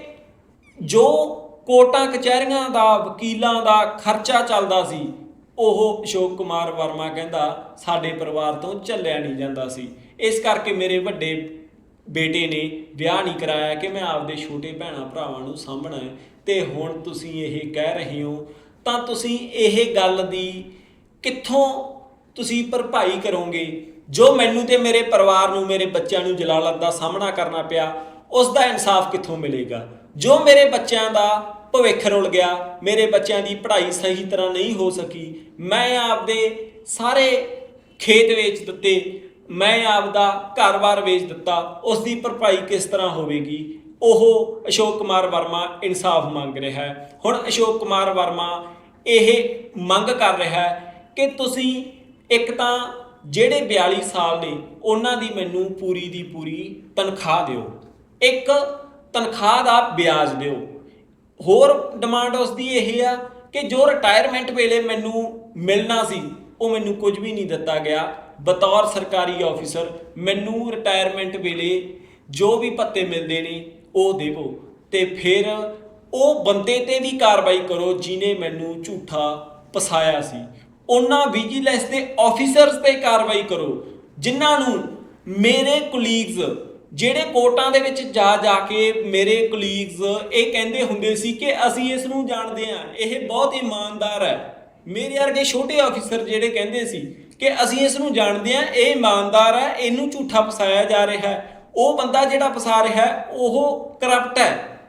ਜੋ ਕੋਟਾਂ ਕਚਹਿਰੀਆਂ ਦਾ, ਵਕੀਲਾਂ ਦਾ ਖਰਚਾ ਚੱਲਦਾ ਸੀ, ਉਹ ਅਸ਼ੋਕ ਕੁਮਾਰ ਵਰਮਾ ਕਹਿੰਦਾ ਸਾਡੇ ਪਰਿਵਾਰ ਤੋਂ ਚੱਲਿਆ ਨਹੀਂ ਜਾਂਦਾ ਸੀ। ਇਸ ਕਰਕੇ ਮੇਰੇ ਵੱਡੇ ਬੇਟੇ ਨੇ ਵਿਆਹ ਨਹੀਂ ਕਰਾਇਆ ਕਿ ਮੈਂ ਆਪਦੇ ਛੋਟੇ ਭੈਣਾਂ ਭਰਾਵਾਂ ਨੂੰ ਸਾਂਭਣਾ ਹੈ। ਤੇ ਹੁਣ ਤੁਸੀਂ ਇਹ ਕਹਿ ਰਹੇ ਹੋ, ਤਾਂ ਤੁਸੀਂ ਇਹ ਗੱਲ ਦੀ ਕਿੱਥੋਂ ਤੁਸੀਂ ਭਰਪਾਈ ਕਰੋਗੇ? ਜੋ ਮੈਨੂੰ ਤੇ ਮੇਰੇ ਪਰਿਵਾਰ ਨੂੰ, ਮੇਰੇ ਬੱਚਿਆਂ ਨੂੰ ਜਲਾਲਤ ਦਾ ਸਾਹਮਣਾ ਕਰਨਾ ਪਿਆ ਉਸ ਦਾ ਇਨਸਾਫ ਕਿੱਥੋਂ ਮਿਲੇਗਾ? ਜੋ ਮੇਰੇ ਬੱਚਿਆਂ ਦਾ ਭਵਿੱਖ ਰੁਲ ਗਿਆ, ਮੇਰੇ ਬੱਚਿਆਂ ਦੀ ਪੜ੍ਹਾਈ ਸਹੀ ਤਰ੍ਹਾਂ ਨਹੀਂ ਹੋ ਸਕੀ, ਮੈਂ ਆਪਦੇ ਸਾਰੇ ਖੇਤ ਵੇਚ ਦਿੱਤੇ, ਮੈਂ ਆਪਦਾ ਘਰ-ਬਾਰ ਵੇਚ ਦਿੱਤਾ ਉਸ ਦੀ ਭਰਪਾਈ ਕਿਸ ਤਰ੍ਹਾਂ ਹੋਵੇਗੀ? ਉਹ ਅਸ਼ੋਕ ਕੁਮਾਰ ਵਰਮਾ ਇਨਸਾਫ ਮੰਗ ਰਿਹਾ ਹੈ। ਹੁਣ ਅਸ਼ੋਕ ਕੁਮਾਰ ਵਰਮਾ ਇਹ ਮੰਗ ਕਰ ਰਿਹਾ ਹੈ ਕਿ ਤੁਸੀਂ ਇੱਕ ਤਾਂ ਜਿਹੜੇ 42 ਸਾਲ ਨੇ, ਉਹਨਾਂ ਦੀ ਮੈਨੂੰ ਪੂਰੀ ਦੀ ਪੂਰੀ ਤਨਖਾਹ ਦਿਓ। ਇੱਕ ਤਨਖਾਹ ਦਾ ਵਿਆਜ ਦਿਓ। ਹੋਰ ਡਿਮਾਂਡ ਉਸ ਦੀ ਇਹ ਆ ਕਿ ਜੋ ਰਿਟਾਇਰਮੈਂਟ ਵੇਲੇ ਮੈਨੂੰ ਮਿਲਣਾ ਸੀ, ਉਹ ਮੈਨੂੰ ਕੁਝ ਵੀ ਨਹੀਂ ਦਿੱਤਾ ਗਿਆ। ਬਤੌਰ ਸਰਕਾਰੀ ਆਫੀਸਰ ਮੈਨੂੰ ਰਿਟਾਇਰਮੈਂਟ ਵੇਲੇ ਜੋ ਵੀ ਪੱਤੇ ਮਿਲਦੇ ਨੇ, ਉਹ ਦੇਵੋ। ਤੇ ਫਿਰ ਉਹ ਬੰਦੇ ਤੇ ਵੀ ਕਾਰਵਾਈ ਕਰੋ ਜਿਨੇ ਮੈਨੂੰ ਝੂਠਾ ਫਸਾਇਆ ਸੀ। ਉਹਨਾਂ ਵਿਜੀਲੈਂਸ ਦੇ ਆਫੀਸਰਸ ਤੇ ਕਾਰਵਾਈ ਕਰੋ, ਜਿਨ੍ਹਾਂ ਨੂੰ ਮੇਰੇ ਕੁਲੀਗਸ ਜਿਹੜੇ ਕੋਰਟਾਂ ਦੇ ਵਿੱਚ ਜਾ ਜਾ ਕੇ ਮੇਰੇ ਕੁਲੀਗਸ ਇਹ ਕਹਿੰਦੇ ਹੁੰਦੇ ਸੀ ਕਿ ਅਸੀਂ ਇਸ ਨੂੰ ਜਾਣਦੇ ਹਾਂ, ਇਹ ਬਹੁਤ ਇਮਾਨਦਾਰ ਹੈ। ਮੇਰੇ ਵਰਗੇ ਛੋਟੇ ਆਫੀਸਰ ਜਿਹੜੇ ਕਹਿੰਦੇ ਸੀ ਕਿ ਅਸੀਂ ਇਸ ਨੂੰ ਜਾਣਦੇ ਹਾਂ, ਇਹ ਇਮਾਨਦਾਰ ਹੈ, ਇਹਨੂੰ ਝੂਠਾ ਫਸਾਇਆ ਜਾ ਰਿਹਾ ਹੈ। ਉਹ ਬੰਦਾ ਜਿਹੜਾ ਫਸਾ ਰਿਹਾ ਹੈ, ਉਹ ਕਰਪਟ ਹੈ।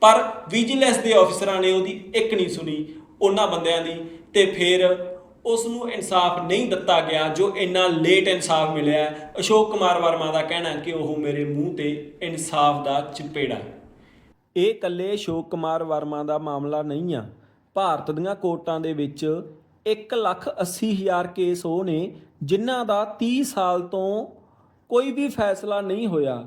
ਪਰ ਵਿਜੀਲੈਂਸ ਦੇ ਆਫੀਸਰਾਂ ਨੇ ਉਹਦੀ ਇੱਕ ਨਹੀਂ ਸੁਣੀ, ਉਹਨਾਂ ਬੰਦਿਆਂ ਦੀ ਤੇ ਫਿਰ ਉਸ ਨੂੰ ਇਨਸਾਫ ਨਹੀਂ ਦਿੱਤਾ ਗਿਆ ਜੋ ਇੰਨਾ ਲੇਟ ਇਨਸਾਫ ਮਿਲਿਆ ਅਸ਼ੋਕ ਕੁਮਾਰ ਵਰਮਾ ਦਾ ਕਹਿਣਾ ਕਿ ਉਹ ਮੇਰੇ ਮੂੰਹ ਤੇ ਇਨਸਾਫ ਦਾ ਚਪੇੜਾ ਇਹ ਇਕੱਲੇ ਅਸ਼ੋਕ ਕੁਮਾਰ ਵਰਮਾ ਦਾ ਮਾਮਲਾ ਨਹੀਂ ਆ। ਭਾਰਤ ਦੀਆਂ ਕੋਰਟਾਂ ਦੇ ਵਿੱਚ 1 ਲੱਖ 80 ਹਜ਼ਾਰ ਕੇਸ ਉਹ ਨੇ ਜਿਨ੍ਹਾਂ ਦਾ 30 ਸਾਲ ਤੋਂ ਕੋਈ ਵੀ ਫੈਸਲਾ ਨਹੀਂ ਹੋਇਆ।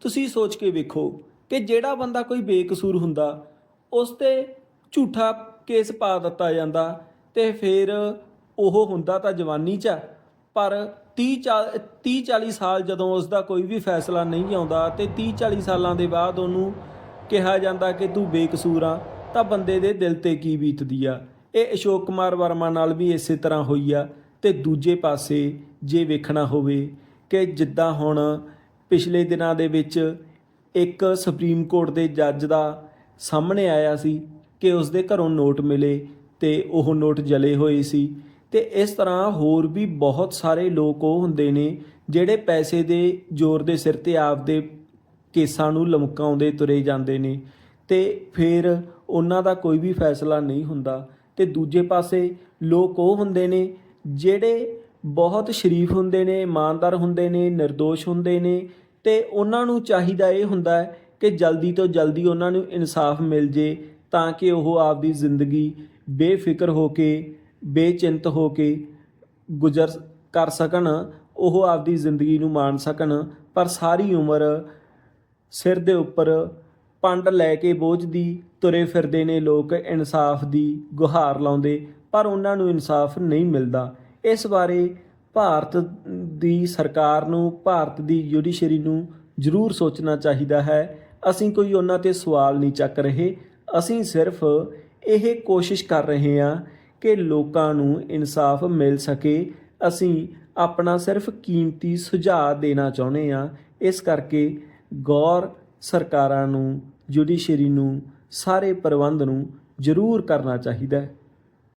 ਤੁਸੀਂ ਸੋਚ ਕੇ ਵੇਖੋ ਕਿ ਜਿਹੜਾ ਬੰਦਾ ਕੋਈ ਬੇਕਸੂਰ ਹੁੰਦਾ, ਉਸ ਤੇ ਝੂਠਾ ਕੇਸ ਪਾ ਦਿੱਤਾ ਜਾਂਦਾ ਤੇ ਫਿਰ ਉਹ ਹੁੰਦਾ ਤਾਂ ਜਵਾਨੀ 'ਚ ਆ, ਪਰ 30 30 40 ਸਾਲ ਜਦੋਂ ਉਸ ਦਾ ਕੋਈ ਵੀ ਫੈਸਲਾ ਨਹੀਂ ਆਉਂਦਾ ਤੇ 30 40 ਸਾਲਾਂ ਦੇ ਬਾਅਦ ਉਹਨੂੰ ਕਿਹਾ ਜਾਂਦਾ ਕਿ ਤੂੰ ਬੇਕਸੂਰ ਆ ਤਾਂ ਬੰਦੇ ਦੇ ਦਿਲ ਤੇ ਕੀ ਬੀਤਦੀ ਆ? ਇਹ ਅਸ਼ੋਕ ਕੁਮਾਰ ਵਰਮਾ ਨਾਲ ਵੀ ਇਸੇ ਤਰ੍ਹਾਂ ਹੋਈ ਆ ਤੇ ਦੂਜੇ ਪਾਸੇ ਜੇ ਵੇਖਣਾ ਹੋਵੇ ਕਿ ਜਿੱਦਾਂ ਹੁਣ ਪਿਛਲੇ ਦਿਨਾਂ ਦੇ ਵਿੱਚ ਇੱਕ ਸੁਪਰੀਮ ਕੋਰਟ ਦੇ ਜੱਜ ਦਾ ਸਾਹਮਣੇ ਆਇਆ ਸੀ ਕਿ ਉਸ ਦੇ ਘਰੋਂ ਨੋਟ ਮਿਲੇ ਤੇ ਉਹ ਨੋਟ ਜਲੇ ਹੋਏ ਸੀ। ਤੇ ਇਸ ਤਰ੍ਹਾਂ ਹੋਰ ਵੀ ਬਹੁਤ ਸਾਰੇ ਲੋਕ ਉਹ ਹੁੰਦੇ ਨੇ ਜਿਹੜੇ ਪੈਸੇ ਦੇ ਜ਼ੋਰ ਦੇ ਸਿਰ ਤੇ ਆਪਦੇ ਕੇਸਾਂ ਨੂੰ ਲਮਕਾਉਂਦੇ ਤੁਰੇ ਜਾਂਦੇ ਨੇ ਤੇ ਫਿਰ ਉਹਨਾਂ ਦਾ ਕੋਈ ਵੀ ਫੈਸਲਾ ਨਹੀਂ ਹੁੰਦਾ। ਤੇ ਦੂਜੇ ਪਾਸੇ ਲੋਕ ਉਹ ਹੁੰਦੇ ਨੇ ਜਿਹੜੇ ਬਹੁਤ ਸ਼ਰੀਫ ਹੁੰਦੇ ਨੇ, ਇਮਾਨਦਾਰ ਹੁੰਦੇ ਨੇ નિર્ਦੋਸ਼ ਹੁੰਦੇ ਨੇ ਤੇ ਉਹਨਾਂ ਨੂੰ ਚਾਹੀਦਾ ਇਹ ਹੁੰਦਾ ਹੈ ਕਿ ਜਲਦੀ ਤੋਂ ਜਲਦੀ ਉਹਨਾਂ ਨੂੰ ਇਨਸਾਫ ਮਿਲ ਜੇ ਤਾਂ ਕਿ ਉਹ ਆਪਦੀ ਜ਼ਿੰਦਗੀ ਬੇਫਿਕਰ ਹੋ ਕੇ ਬੇਚਿੰਤ ਹੋ ਕੇ ਗੁਜ਼ਰ ਕਰ ਸਕਣ, ਉਹ ਆਪਦੀ ਜ਼ਿੰਦਗੀ ਨੂੰ ਮਾਣ ਸਕਣ, ਪਰ ਸਾਰੀ ਉਮਰ ਸਿਰ ਦੇ ਉੱਪਰ ਪੰਡ ਲੈ ਕੇ ਬੋਝ ਦੀ ਤੁਰੇ ਫਿਰਦੇ ਨੇ ਲੋਕ, ਇਨਸਾਫ ਦੀ ਗੁਹਾਰ ਲਾਉਂਦੇ, ਪਰ ਉਹਨਾਂ ਨੂੰ ਇਨਸਾਫ ਨਹੀਂ ਮਿਲਦਾ। ਇਸ ਬਾਰੇ ਭਾਰਤ ਦੀ ਸਰਕਾਰ ਨੂੰ, ਭਾਰਤ ਦੀ ਜੁਡੀਸ਼ਰੀ ਨੂੰ ਜ਼ਰੂਰ ਸੋਚਣਾ ਚਾਹੀਦਾ ਹੈ। ਅਸੀਂ ਕੋਈ ਉਹਨਾਂ ਤੇ ਸਵਾਲ ਨਹੀਂ ਚੱਕ ਰਹੇ। ਅਸੀਂ ਸਿਰਫ ਇਹ ਕੋਸ਼ਿਸ਼ ਕਰ ਰਹੇ ਹਾਂ ਕਿ ਲੋਕਾਂ ਨੂੰ ਇਨਸਾਫ ਮਿਲ ਸਕੇ, ਅਸੀਂ ਆਪਣਾ ਸਿਰਫ ਕੀਮਤੀ ਸੁਝਾਅ ਦੇਣਾ ਚਾਹੁੰਦੇ ਹਾਂ। ਇਸ ਕਰਕੇ ਗੌਰ ਸਰਕਾਰਾਂ ਨੂੰ, ਜੁਡੀਸ਼ਰੀ ਨੂੰ, ਸਾਰੇ ਪ੍ਰਬੰਧ ਨੂੰ ਜ਼ਰੂਰ ਕਰਨਾ ਚਾਹੀਦਾ ਹੈ।